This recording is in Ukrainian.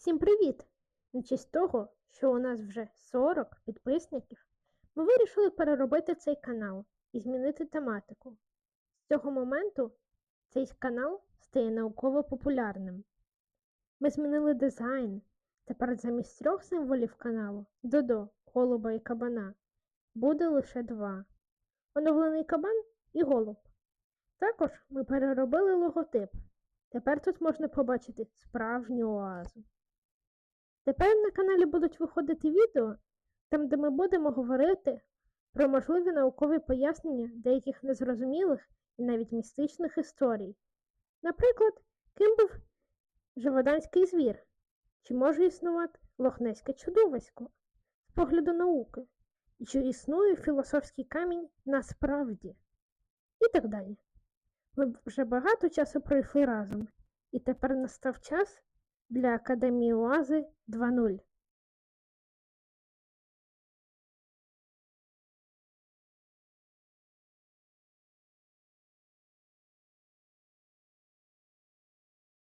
Всім привіт! На честь того, що у нас вже 40 підписників, ми вирішили переробити цей канал і змінити тематику. З цього моменту цей канал стає науково популярним. Ми змінили дизайн. Тепер замість трьох символів каналу Додо, голуба і кабана буде лише два: оновлений кабан і голуб. Також ми переробили логотип. Тепер тут можна побачити справжню оазу. Тепер на каналі будуть виходити відео, там, де ми будемо говорити про можливі наукові пояснення деяких незрозумілих і навіть містичних історій. Наприклад, ким був живоданський звір, чи може існувати лохнеське чудовисько з погляду науки, і чи існує філософський камінь насправді, і так далі. Ми вже багато часу пройшли разом, і тепер настав час для Академії Оази 2.0.